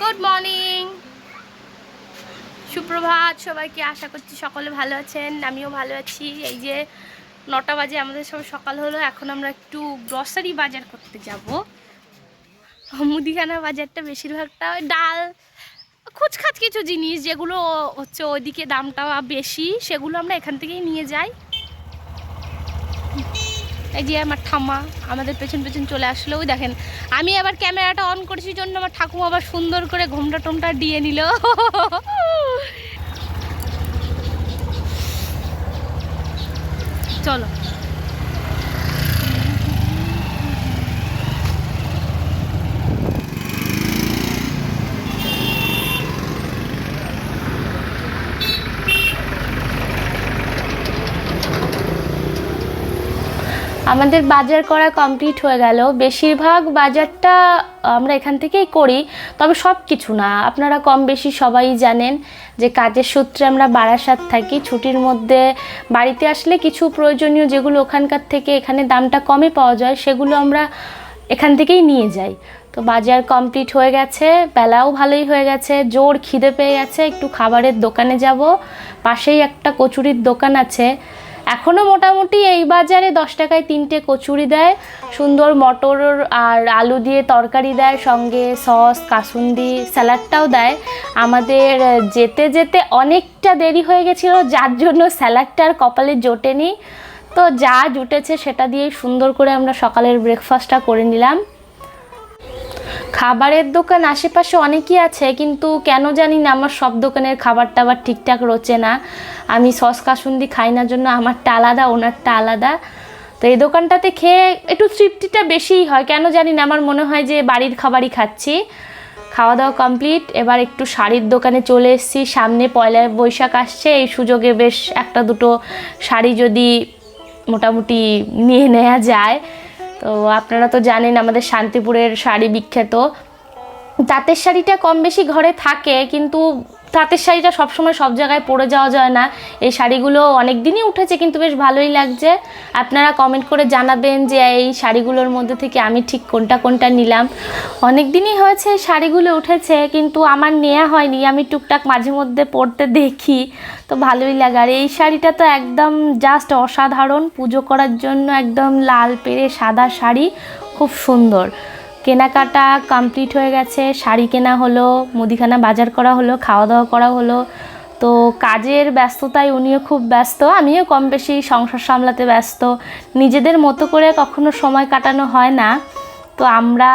Good morning সুপ্রভাত, সবাইকে আশা করছি সকলে ভালো আছেন, আমিও ভালো আছি। এই যে নটা বাজে, আমাদের সব সকাল হলো, এখন আমরা একটু গ্রসারি বাজার করতে যাব। মুদিখানা বাজারটা বেশিরভাগটা ওই ডাল, খুচখাচ কিছু জিনিস, যেগুলো হচ্ছে ওইদিকে দামটা বেশি, সেগুলো আমরা এখান থেকেই নিয়ে যাই। এই যে আমার ঠাম্মা, আমাদের পেছন পেছন চলে আসলো। ওই দেখেন, আমি আবার ক্যামেরাটা অন করেছি জন্য আমার ঠাকুমা আবার সুন্দর করে ঘোমটা টোমটা দিয়ে নিল। চলো। আমাদের বাজার করা কমপ্লিট হয়ে গেল। বেশিরভাগ বাজারটা আমরা এখান থেকেই করি, তবে সব কিছু না। আপনারা কম বেশি সবাই জানেন যে কাজের সূত্রে আমরা বারাসাত থাকি। ছুটির মধ্যে বাড়িতে আসলে কিছু প্রয়োজনীয় যেগুলো ওখানকার থেকে এখানে দামটা কমে পাওয়া যায়, সেগুলো আমরা এখান থেকেই নিয়ে যাই। তো বাজার কমপ্লিট হয়ে গেছে, বেলাও ভালোই হয়ে গেছে, জোর খিদে পেয়ে গেছে। একটু খাবারের দোকানে যাব, পাশেই একটা কচুরির দোকান আছে। এখনও মোটামুটি এই বাজারে দশ টাকায় তিনটে কচুরি দেয়, সুন্দর মটর আর আলু দিয়ে তরকারি দেয়, সঙ্গে সস, কাসুন্দি, স্যালাডটাও দেয়। আমাদের যেতে যেতে অনেকটা দেরি হয়ে গেছিল, যার জন্য স্যালাডটা আর কপালে জোটেনি। তো যা জুটেছে সেটা দিয়েই সুন্দর করে আমরা সকালের ব্রেকফাস্টটা করে নিলাম। খাবারের দোকান আশেপাশে অনেকই আছে, কিন্তু কেন জানি না আমার সব দোকানের খাবার টাবার ঠিকঠাক রোচে না। আমি সস কাসুন্দি খাই না জন্য আমারটা আলাদা, ওনারটা আলাদা। তো এই দোকানটাতে খেয়ে একটু তৃপ্তিটা বেশিই হয়। কেন জানি না, আমার মনে হয় যে বাড়ির খাবারই খাচ্ছি। খাওয়া দাওয়া কমপ্লিট, এবার একটু শাড়ির দোকানে চলে এসেছি। সামনে পয়লা বৈশাখ আসছে, এই সুযোগে বেশ একটা দুটো শাড়ি যদি মোটামুটি নিয়ে নেওয়া যায়। তো আপনারা তো জানেন আমাদের শান্তিপুরের শাড়ি বিখ্যাত। তাঁতের শাড়িটা কম বেশি ঘরে থাকে, কিন্তু তাঁতের শাড়িটা সবসময় সব জায়গায় পরে যাওয়া যায় না। এই শাড়িগুলো অনেক দিনই উঠেছে কিন্তু বেশ ভালোই লাগছে। আপনারা কমেন্ট করে জানাবেন যে এই শাড়িগুলোর মধ্যে থেকে আমি ঠিক কোনটা কোনটা নিলাম। অনেক দিনই হয়েছে এই শাড়িগুলো উঠেছে কিন্তু আমার নেওয়া হয়নি। আমি টুকটাক মাঝে মধ্যে পরতে দেখি, তো ভালোই লাগে। আর এই শাড়িটা তো একদম জাস্ট অসাধারণ। পুজো করার জন্য একদম লাল পেরে সাদা শাড়ি, খুব সুন্দর। কেনাকাটা কমপ্লিট হয়ে গেছে, শাড়ি কেনা হলো, মুদিখানা বাজার করা হলো খাওয়া দাওয়া করা হলো। তো কাজের ব্যস্ততায় উনিও খুব ব্যস্ত, আমিও কম বেশি সংসার সামলাতে ব্যস্ত। নিজেদের মতো করে কখনো সময় কাটানো হয় না। তো আমরা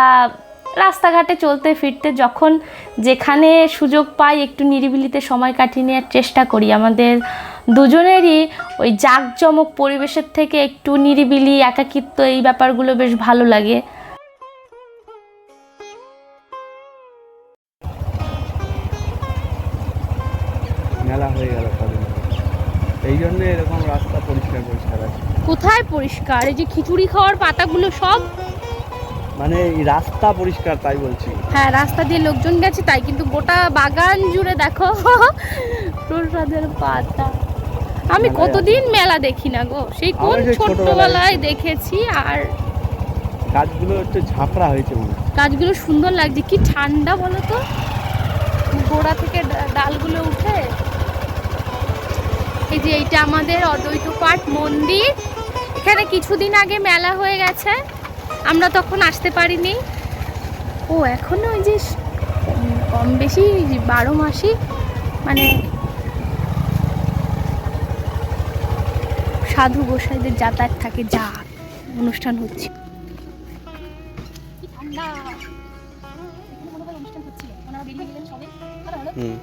রাস্তাঘাটে চলতে ফিরতে যখন যেখানে সুযোগ পাই, একটু নিরিবিলিতে সময় কাটিয়ে নেওয়ার চেষ্টা করি। আমাদের দুজনেরই ওই জাঁকজমক পরিবেশের থেকে একটু নিরিবিলি, একাকিত্ব, এই ব্যাপারগুলো বেশ ভালো লাগে। এই জন্য এরকম রাস্তা পরিষ্কার পরিষ্কার আছে। কোথায় পরিষ্কার? এই যে খিচুড়ি খাওয়ার পাতাগুলো সব? মানে এই রাস্তা পরিষ্কার তাই বলছি। হ্যাঁ রাস্তা দিয়ে লোকজন গেছে তাই কিন্তু গোটা বাগান জুড়ে দেখো প্রসাদের পাতা। আমি কতদিন মেলা দেখি না গো। সেই কোন ছোটবেলায় দেখেছি আর গাছগুলো একটু ঝাপড়া হয়েছে মনে। গাছগুলো সুন্দর লাগছে। কি ঠান্ডা বলো তো? গোড়া থেকে ডালগুলো উঠে এই যে এইটা আমাদের অদ্বৈত পাঠ মন্দির। এখানে কিছুদিন আগে মেলা হয়ে গেছে। আমরা তখন আসতে পারিনি। ও এখনও ওই যে কম- বেশি বারো মাসই মানে সাধু গোসাইদের যাতায়াত থাকে যা অনুষ্ঠান হচ্ছে। অনুষ্ঠান হচ্ছিল। ওনারা বেরিয়ে গেলেন সবে। ভালো হলো হুম। এই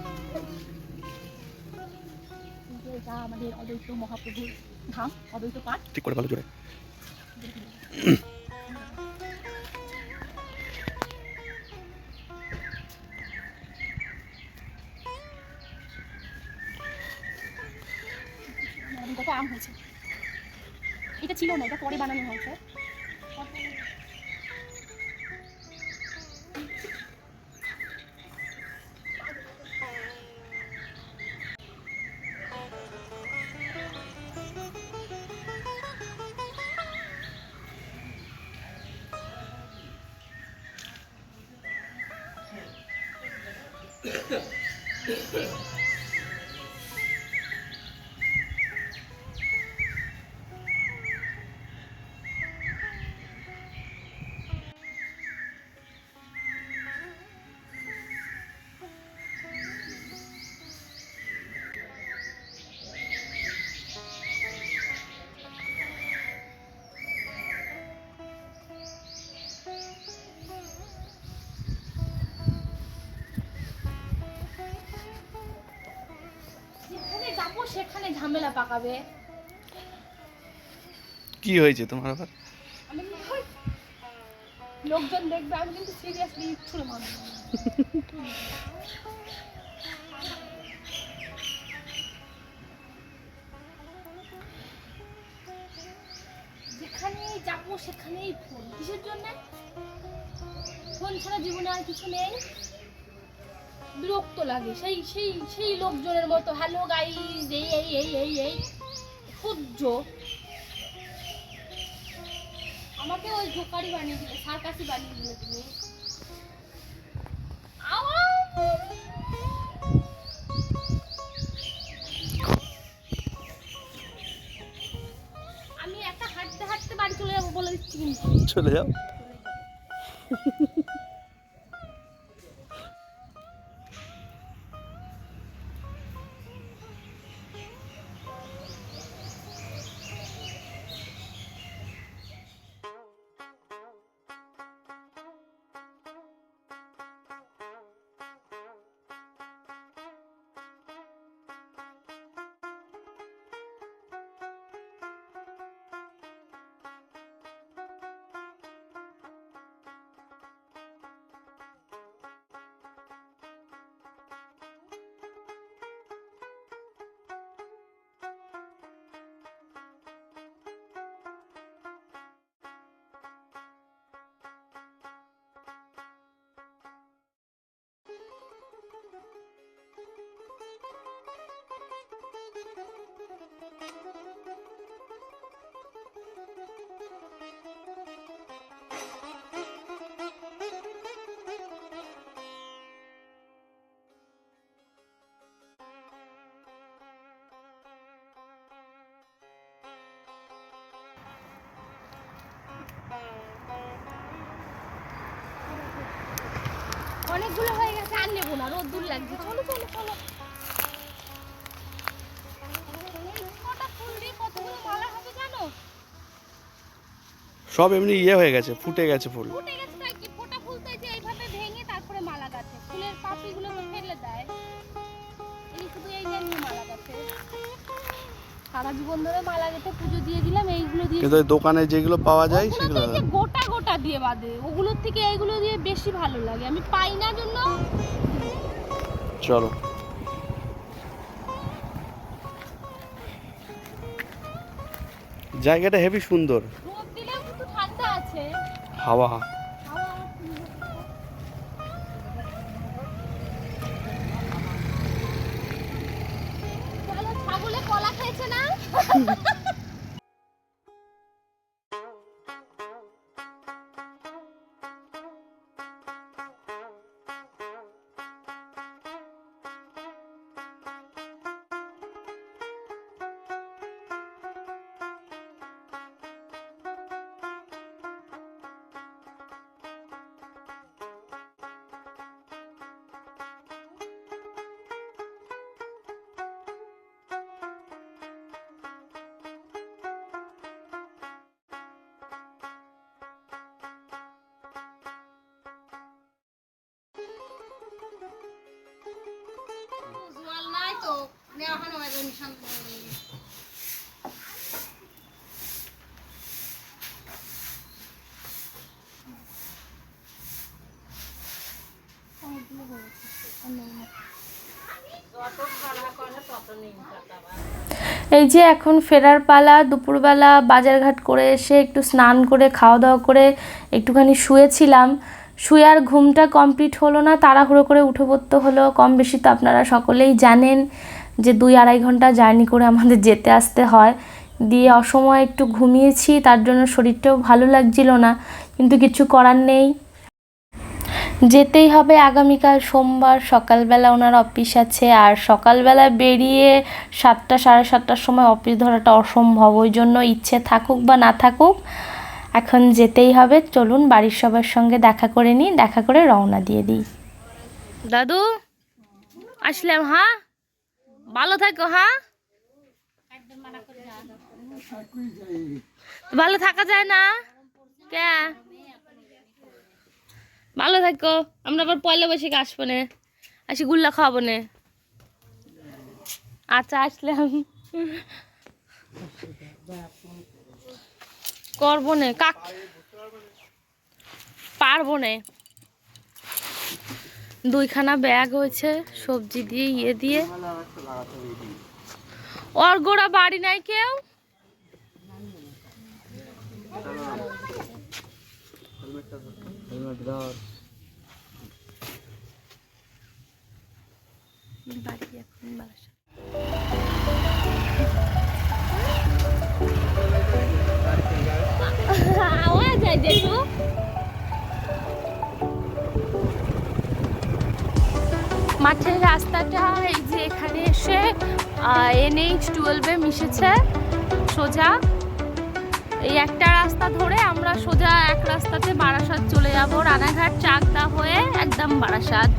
যে আমাদের অদ্বৈত মহাপ্রভুর ধাম অদ্বৈত পাঠ ঠিক করে ভালো জোরে আম হয়েছে এটা ছিল না এটা পরে বানানো হয়েছে ハハハハ。ঝামেলা পাকাবে। কি হয়েছে তোমার আবার? লোকজন দেখবে আমি কিন্তু সিরিয়াসলি ছুড়ে মারবো যেখানেই যাব সেখানেই ফোন কিসের জন্য? ফোন ছাড়া জীবনে আর কিছু নেই। বিরক্ত লাগে। সেই সেই সেই লোকজনের মতো হ্যালো গাইজ এই এই এই এই এই। সহ্য। আমাকে ওই জোকারি বানিয়ে দিলে সার্কাসি বানিয়ে দিলে তুমি। আমি একা হাঁটতে হাঁটতে বাড়ি চলে যাব বলে দিচ্ছি চলে যাও। অনেকগুলো হয়ে গেছে আর নেব না রোদ্দুর লাগছে। চলো চলো চলো। সব এমনি ইয়ে হয়ে গেছে ফুটে গেছে ফুল। সারা জীবন ধরে মালা গেঁথে পুজো দিয়ে দিলাম এইগুলো দিয়ে কিন্তু দোকানে যেগুলো পাওয়া যায় সেগুলো গোটা গোটা দিয়ে বাঁধে ওগুলোর থেকে এইগুলো দিয়ে বেশি ভালো লাগে আমি পাই না জন্য। চলো। জায়গাটা হেভি সুন্দর। রোদ দিলেও কিন্তু ঠান্ডা আছে। হাওয়া। এই যে এখন ফেরার পালা, দুপুরবেলা বাজারঘাট করে এসে একটু স্নান করে খাওয়া দাওয়া করে একটুখানি শুয়েছিলাম। শুয়ে আর ঘুমটা কমপ্লিট হলো না, তাড়াহুড়ো করে উঠে পড়তে হলো। কম বেশি তো আপনারা সকলেই জানেন যে দুই আড়াই ঘণ্টা জার্নি করে আমাদের যেতে আসতে হয়। দিয়ে অসময় একটু ঘুমিয়েছি, তার জন্য শরীরটাও ভালো লাগছিল না, কিন্তু কিছু করার নেই। যেতেই হবে আগামীকাল সোমবার, সকালবেলা ওনার অফিস আছে, আর সকালবেলা বেরিয়ে সাতটা, সাড়ে সাতটার সময় অফিস ধরাটা অসম্ভব, ওই জন্য ইচ্ছে থাকুক বা না থাকুক এখন যেতেই হবে। চলুন বাড়ির সবার সঙ্গে দেখা করে নিই, দেখা করে রওনা দিয়ে দিই। দাদু, আসলাম হ্যাঁ ভালো থাকো হ্যাঁ ভালো থাকা যায় না? কে? ভালো থাকো, আমরা আবার পয়লা বৈশাখে আসব নে। আসি গুল্লা খাওয়াবো নে। আচ্ছা আসলাম। করব নে, কাক? পারব নে। দুইখানা ব্যাগ হয়েছে, সবজি দিয়ে ইয়ে দিয়ে। ওর গোড়া বাড়ি নাই কেউ? বাড়ি এখন বারাসাত। আওয়াজ যায় দেখো মাঠের রাস্তাটা এই যে এখানে এসে এনএইচ টুয়েলভে মিশেছে, সোজা। এই একটা রাস্তা ধরে আমরা সোজা এক রাস্তাতে বারাসাত চলে যাব, রানাঘাট চাকদা হয়ে একদম বারাসাত।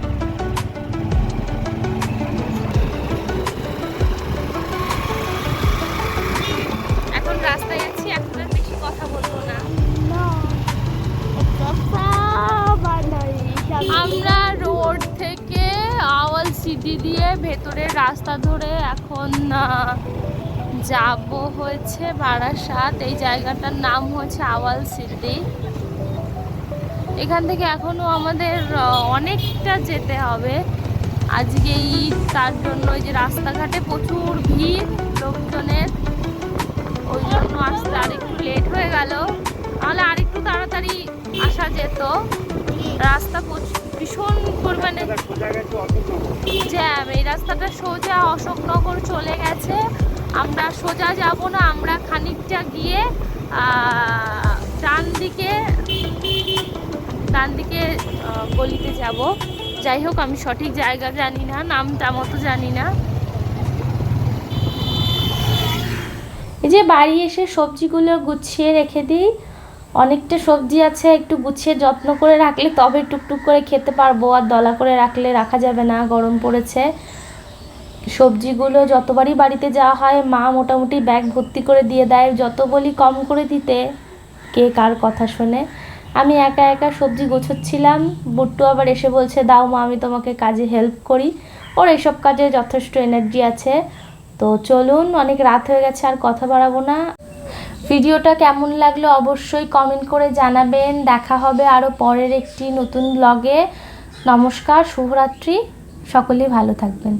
সিটি দিয়ে ভেতরের রাস্তা ধরে এখন যাব হয়েছে বারাসাত। এই জায়গাটার নাম হচ্ছে আওয়াল সিটি এখান থেকে এখনও আমাদের অনেকটা যেতে হবে। আজকে ঈদ তার জন্য ওই যে রাস্তাঘাটে প্রচুর ভিড় লোকজনের। ওই জন্য আসতে আরেকটু লেট হয়ে গেল। তাহলে আরেকটু তাড়াতাড়ি আসা যেত। রাস্তা প্রচুর- ভীষণ পরিমাণে জ্যাম। এই রাস্তাটা সোজা অশোকনগর চলে গেছে। আমরা সোজা যাব না, আমরা খানিকটা গিয়ে ডান দিকে ডান দিকে গলিতে যাব। যাই হোক, আমি সঠিক জায়গা জানি না, নামটা মতো জানি না। এই যে বাড়ি এসে সবজিগুলো গুছিয়ে রেখে দিই। অনেকটা সবজি আছে, একটু গুছিয়ে যত্ন করে রাখলে তবে টুকটুক করে খেতে পারব। আর দলা করে রাখলে রাখা যাবে না, গরম পড়েছে। সবজিগুলো যতবারই বাড়িতে যাওয়া হয়, মা মোটামুটি ব্যাগ ভর্তি করে দিয়ে দেয়, যত বলি কম করে দিতে। কে কার কথা শোনে? আমি একা একা সবজি গোছাচ্ছিলাম, বুট্টু আবার এসে বলছে, দাও মা, আমি তোমাকে কাজে হেল্প করি। ওর এসব কাজে যথেষ্ট এনার্জি আছে। তো চলুন, অনেক রাত হয়ে গেছে, আর কথা বাড়াবো না। ভিডিওটা কেমন লাগল অবশ্যই কমেন্ট করে জানাবেন। দেখা হবে আরও পরের একটি নতুন ব্লগে নমস্কার, শুভরাত্রি। সকলেই ভালো থাকবেন।